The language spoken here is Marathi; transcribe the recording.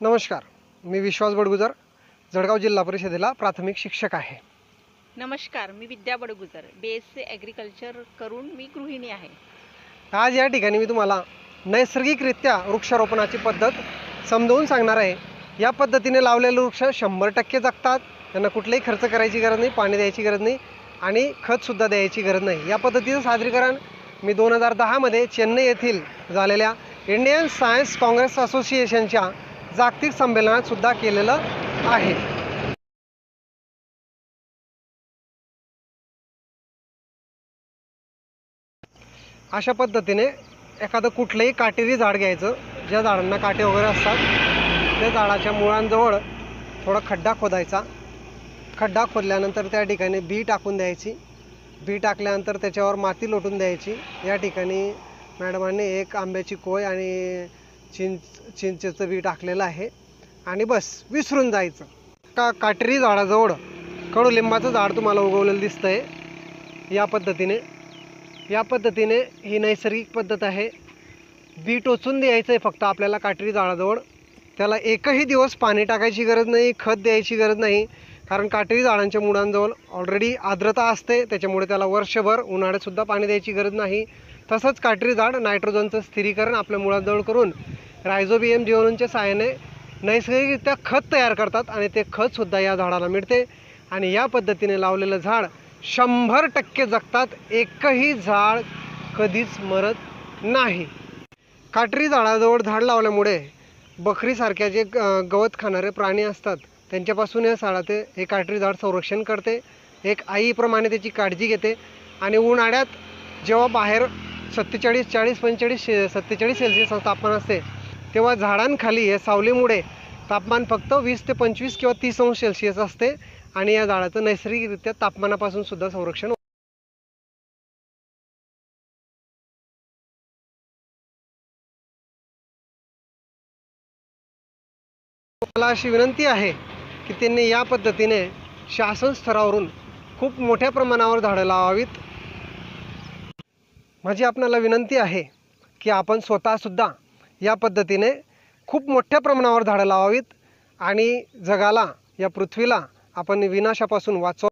नमस्कार मी विश्वास बडगुजर जळगाव जिल्हा परिषदेला प्राथमिक शिक्षक आहे. नमस्कार मी Vidya Badgujar B S C agriculture करून मी गृहिणी आहे. आज या ठिकाणी मी तुम्हाला नैसर्गिकरित्या वृक्षारोपणाची पद्धत समजावून सांगणार आहे. या पद्धतीने लावलेले वृक्ष शंभर टक्के जगतात त्यांना कुठलाही खर्च करायची गरज नाही पाणी द्यायची गरज नाही आणि खतसुद्धा द्यायची गरज नाही. या पद्धतीचं सादरीकरण मी दोन हजार दहामध्ये चेन्नई येथील झालेल्या इंडियन सायन्स काँग्रेस असोसिएशनच्या जागतिक संमेलनात सुद्धा केलेलं आहे. अशा पद्धतीने एखादं कुठलंही काटेरी झाड घ्यायचं ज्या झाडांना काटे वगैरे असतात त्या झाडाच्या मुळांजवळ थोडा खड्डा खोदायचा. खड्डा खोदल्यानंतर त्या ठिकाणी बी टाकून द्यायची. बी टाकल्यानंतर त्याच्यावर माती लोटून द्यायची. या ठिकाणी मॅडमांनी एक आंब्याची कोय आणि चिंच चिंचेचं बी टाकलेलं आहे. आणि बस विसरून जायचं. का काटेरी झाडाजवळ कडुलिंबाचं झाड तुम्हाला उगवलेलं दिसतं आहे या पद्धतीने या पद्धतीने ही नैसर्गिक पद्धत आहे. बी टोचून द्यायचं आहे फक्त आपल्याला काटेरी झाडाजवळ. त्याला एकही दिवस पाणी टाकायची गरज नाही खत द्यायची गरज नाही. कारण काटेरी झाडांच्या मुळांजवळ ऑलरेडी आर्द्रता असते त्याच्यामुळे त्याला वर्षभर उन्हाळ्यातसुद्धा पाणी द्यायची गरज नाही. तसंच काटेरी झाड नायट्रोजनचं स्थिरीकरण आपल्या मुळांजवळ करून रायझोबियम जीवनच्या सहाय्याने नैसर्गिकरित्या खत तयार करतात आणि ते खतसुद्धा या झाडाला मिळते. आणि या पद्धतीने लावलेलं झाड शंभर टक्के जगतात. एकही झाड कधीच मरत नाही. काटरी झाडाजवळ झाड लावल्यामुळे बकरीसारख्या जे गवत खाणारे प्राणी असतात त्यांच्यापासून या झाडाचे हे काटरी झाड संरक्षण करते. एक आईप्रमाणे त्याची काळजी घेते. आणि उन्हाळ्यात जेव्हा बाहेर सत्तेचाळीस चाळीस पंचेचाळीस शे सत्तेचाळीस सेल्सिअस तापमान असते तेव्हा झाडांखाली या सावलीमुळे तापमान फक्त वीस ते पंचवीस किंवा तीस अंश सेल्सिअस असते आणि या झाडाचं नैसर्गिकरित्या तापमानापासून सुद्धा संरक्षण मला अशी विनंती आहे की त्यांनी या पद्धतीने शासन स्तरावरून खूप मोठ्या प्रमाणावर झाडं लावावीत. माझी आपणाला विनंती आहे की आपण स्वतःसुद्धा या पद्धतीने खूप मोठ्या प्रमाणावर झाडं लावावीत आणि जगाला या पृथ्वीला आपण विनाशापासून वाचव